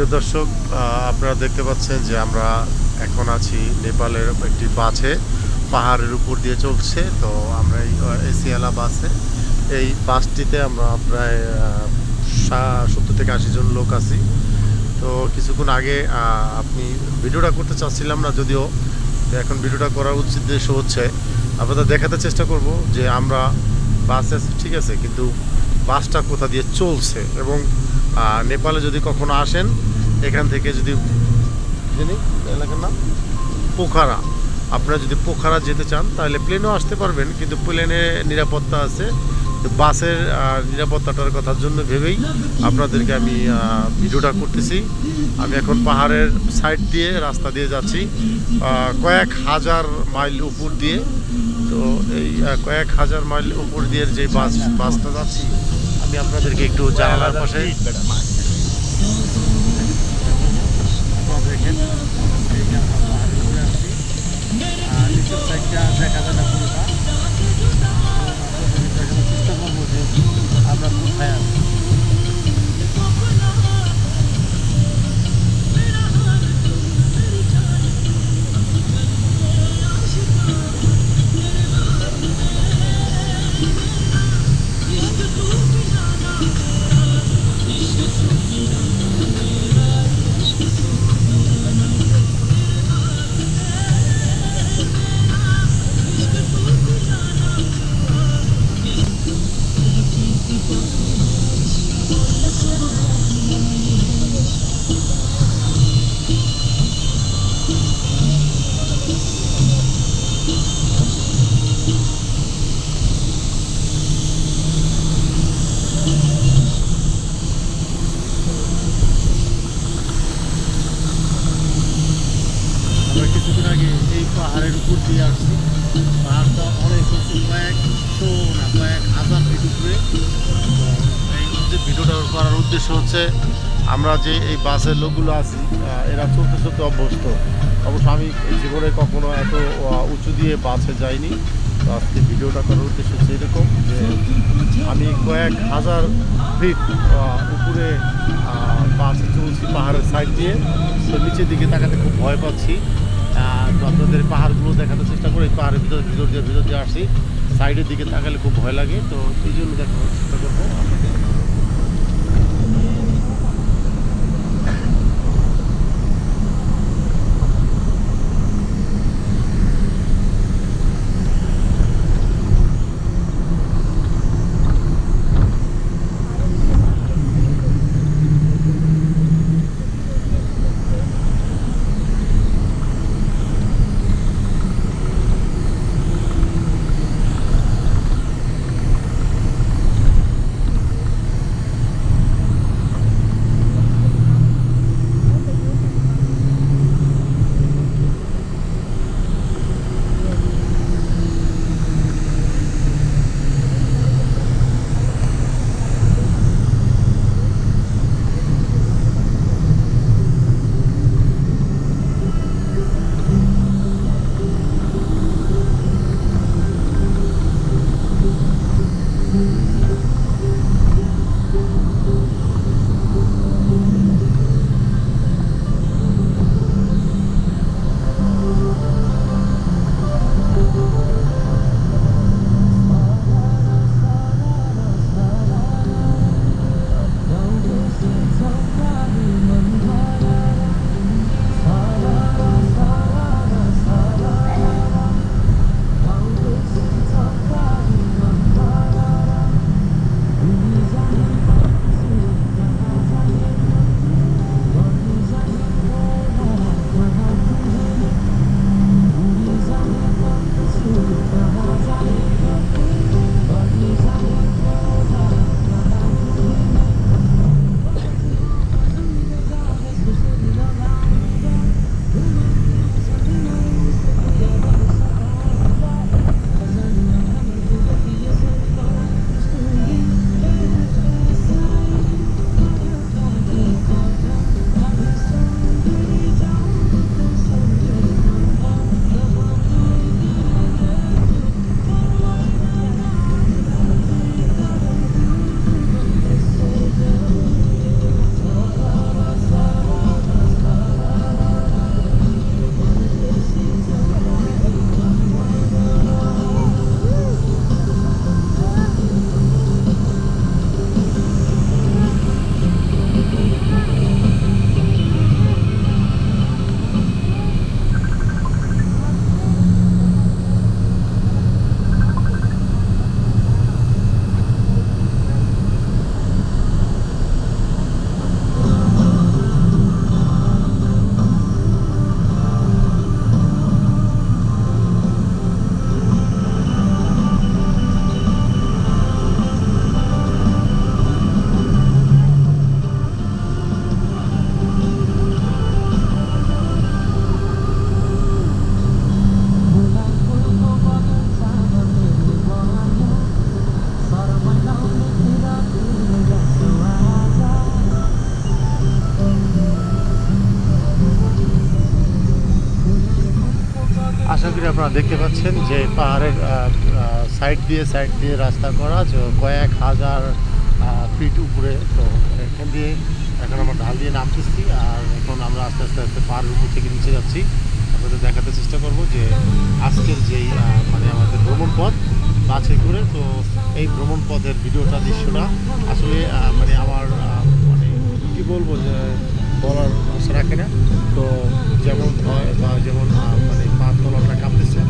প্রিয় দর্শক আপনারা দেখতে পাচ্ছেন যে আমরা এখন আছি নেপালের একটি বাসে, পাহাড়ের উপর দিয়ে চলছে। তো আমরা এই এসিয়ালা বাসে। এই বাসটিতে আমরা প্রায় সত্তর থেকে আশি জন লোক আছি। তো কিছুক্ষণ আগে আপনি ভিডিওটা করতে চাচ্ছিলাম না, যদিও এখন ভিডিওটা করার উদ্দেশ্য হচ্ছে, আপনাদের দেখাতে চেষ্টা করব যে আমরা বাসে ঠিক আছে, কিন্তু বাসটা কোথা দিয়ে চলছে? এবং নেপালে যদি কখনো আসেন এখান থেকে যদি জানি এলাকার নাম পোখারা। আপনারা যদি পোখারা যেতে চান, তাহলে প্লেনেও আসতে পারবেন, কিন্তু প্লেনে নিরাপত্তা আছে। বাসের নিরাপত্তাটার কথার জন্য ভেবেই আপনাদেরকে আমি ভিডিওটা করতেছি। আমি এখন পাহাড়ের সাইড দিয়ে রাস্তা দিয়ে যাচ্ছি কয়েক হাজার মাইল উপর দিয়ে। তো এই কয়েক হাজার মাইল উপর দিয়ে যে বাস, বাসটা যাচ্ছি, আমি আপনাদেরকে একটু জানালার পাশে কিছুদিন আগে এই পাহাড়ের উপর দিয়ে আসছি। পাহাড়টা অনেক উঁচু কয়েকশো না, কয়েক হাজার ফিট উপরে। এই যে ভিডিওটা করার উদ্দেশ্য হচ্ছে, আমরা যে এই বাসের লোকগুলো আছি এরা চলতে চলতে অভ্যস্ত। অবশ্য আমি জীবনে কখনো এত উঁচু দিয়ে বাসে যাইনি। তো আজকে ভিডিওটা করার উদ্দেশ্য হচ্ছে এরকম যে, আমি কয়েক হাজার ফিট উপরে বাসে চলছি পাহাড়ের সাইড দিয়ে। তো নিচের দিকে তাকাতে খুব ভয় পাচ্ছি। তো আপনাদের পাহাড়গুলো দেখানোর চেষ্টা করি পাহাড়ের ভিতর ভিতর দিয়ে ভিতর দিয়ে আসি। সাইডের দিকে তাকালে খুব ভয় লাগে। তো এই জন্য দেখানোর চেষ্টা করব। আপনারা দেখতে পাচ্ছেন যে পাহাড়ের সাইড দিয়ে সাইড দিয়ে রাস্তা করা কয়েক হাজার ফিট উপরে। তো এখান দিয়ে এখন আমরা ঢাল দিয়ে নামতেছি আর এখন আমরা আস্তে আস্তে আস্তে পাহাড়ের উপর থেকে নিচে যাচ্ছি। আপনাদের দেখাতে চেষ্টা করব যে আজকের যেই মানে আমাদের ভ্রমণ পথ, বাছাই করে, তো এই ভ্রমণ পথের ভিডিওটা দৃশ্যটা আসলে মানে আমার মানে কি বলব যে বলার আশা রাখে না। তো যেমন হয় বা যেমন মানে পা তলাটা কাঁপতেছে